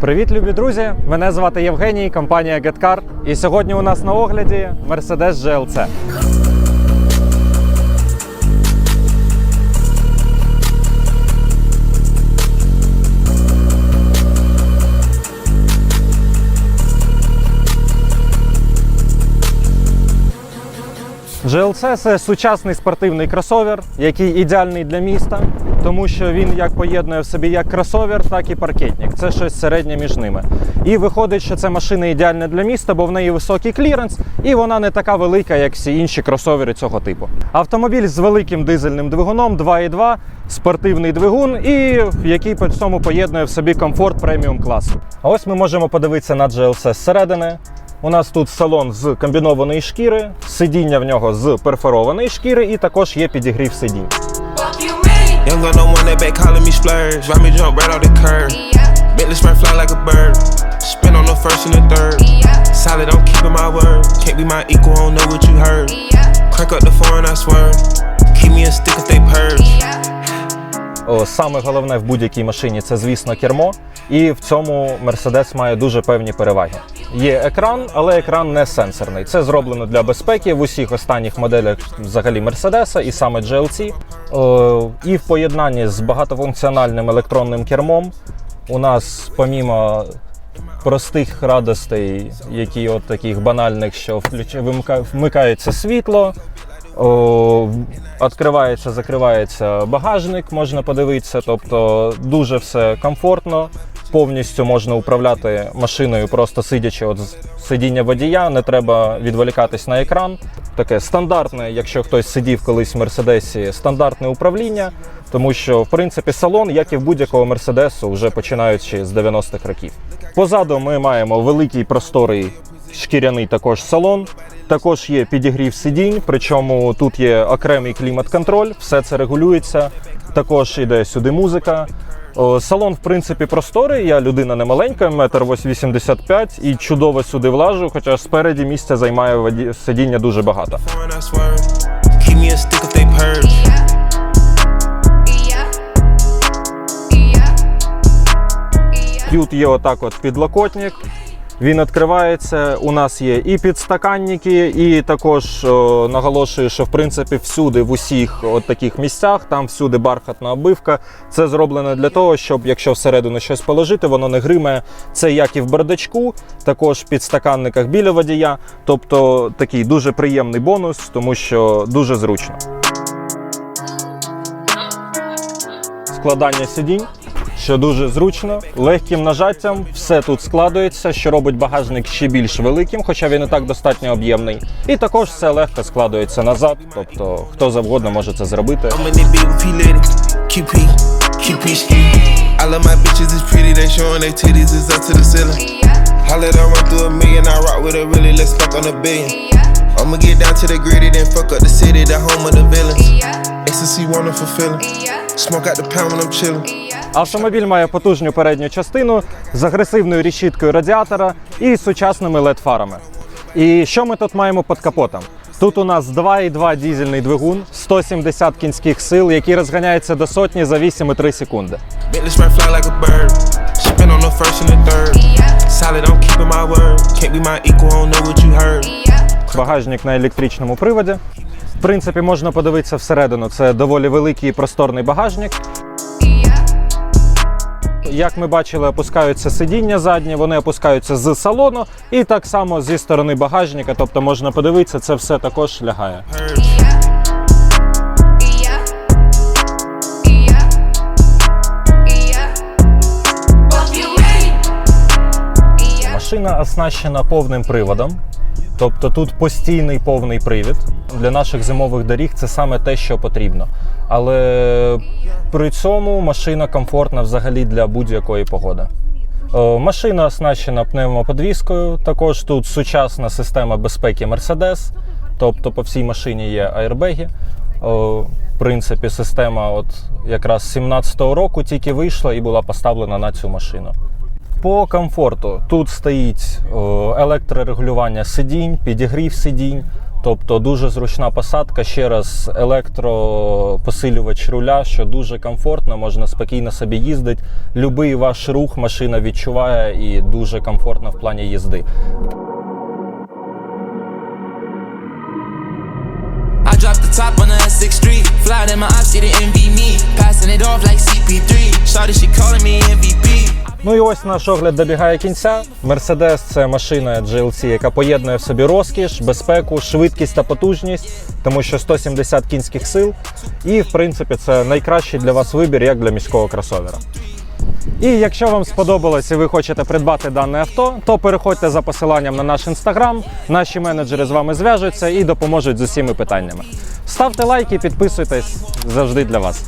Привіт, любі друзі! Мене звати Євгеній, компанія GetCar. І сьогодні у нас на огляді Mercedes GLC. GLC – це сучасний спортивний кросовер, який ідеальний для міста, тому що він як поєднує в собі як кросовер, так і паркетник. Це щось середнє між ними. І виходить, що це машина ідеальна для міста, бо в неї високий кліренс, і вона не така велика, як всі інші кросовери цього типу. Автомобіль з великим дизельним двигуном 2.2, спортивний двигун, і який по цьому поєднує в собі комфорт преміум класу. А ось ми можемо подивитися на GLC зсередини. У нас тут салон з комбінованої шкіри, сидіння в нього з перфорованої шкіри, і також є підігрів сидінь. Саме головне в будь-якій машині це, звісно, кермо. І в цьому Mercedes має дуже певні переваги. Є екран, але екран не сенсорний. Це зроблено для безпеки в усіх останніх моделях взагалі Mercedes і саме GLC. О, І в поєднанні з багатофункціональним електронним кермом у нас, помімо простих радостей, які от таких банальних, що вмикається світло, о, відкривається, закривається багажник, можна подивитися. Тобто дуже все комфортно. Повністю можна управляти машиною, просто сидячи от з сидіння водія, не треба відволікатись на екран. Таке стандартне, якщо хтось сидів колись в Мерседесі, стандартне управління, тому що в принципі салон, як і в будь-якого Мерседесу, вже починаючи з 90-х років. Позаду ми маємо великий просторий шкіряний також салон. Також є підігрів сидінь, причому тут є окремий клімат-контроль, все це регулюється. Також іде сюди музика. Салон, в принципі, просторий. Я людина не маленька, метр 85 і чудово сюди влажу, хоча спереді місця займає сидіння дуже багато. Тут є отак от підлокотник. Він відкривається. У нас є і підстаканники, і також о, наголошую, що в принципі всюди, в усіх от таких місцях, там всюди бархатна оббивка. Це зроблено для того, щоб якщо всередину щось положити, воно не гриме. Це як і в бардачку, також в підстаканниках біля водія. Тобто такий дуже приємний бонус, тому що дуже зручно. Складання сидінь що дуже зручно, легким нажаттям все тут складується, що робить багажник ще більш великим, хоча він і так достатньо об'ємний. І також все легко складується назад, тобто хто завгодно може це зробити. Автомобіль має потужну передню частину з агресивною рішіткою радіатора і сучасними led фарами. І що ми тут маємо під капотом? Тут у нас 2,2 дізельний двигун, 170 кінських сил, який розганяється до сотні за 8,3 секунди. Багажник на електричному приводі. В принципі, можна подивитися всередину. Це доволі великий і просторний багажник. Як ми бачили, опускаються сидіння задні, вони опускаються з салону і так само зі сторони багажника. Тобто можна подивитися, це все також лягає. Машина оснащена повним приводом. Тобто тут постійний повний привід. Для наших зимових доріг це саме те, що потрібно. Але при цьому машина комфортна взагалі для будь-якої погоди. Е, Машина оснащена пневмоподвіскою. Також тут сучасна система безпеки Mercedes. Тобто по всій машині є аербеги. В принципі, система от якраз 17-го року тільки вийшла і була поставлена на цю машину. По комфорту тут стоїть електрорегулювання сидінь, підігрів сидінь, тобто дуже зручна посадка. Ще раз електропосилювач руля, що дуже комфортно, можна спокійно собі їздити. Любий ваш рух машина відчуває і дуже комфортно в плані їзди. Dropped the top on the S63. Fly in my ops, see the envy me. Passing it off like CP3. Shawty, she calling me MVP. Ну і ось наш огляд добігає кінця. Mercedes – це машина GLC, яка поєднує в собі розкіш, безпеку, швидкість та потужність, тому що 170 кінських сил. І в принципі це найкращий для вас вибір, як для міського кросовера. І якщо вам сподобалось і ви хочете придбати дане авто, то переходьте за посиланням на наш інстаграм. Наші менеджери з вами зв'яжуться і допоможуть з усіма питаннями. Ставте лайки, підписуйтесь завжди для вас.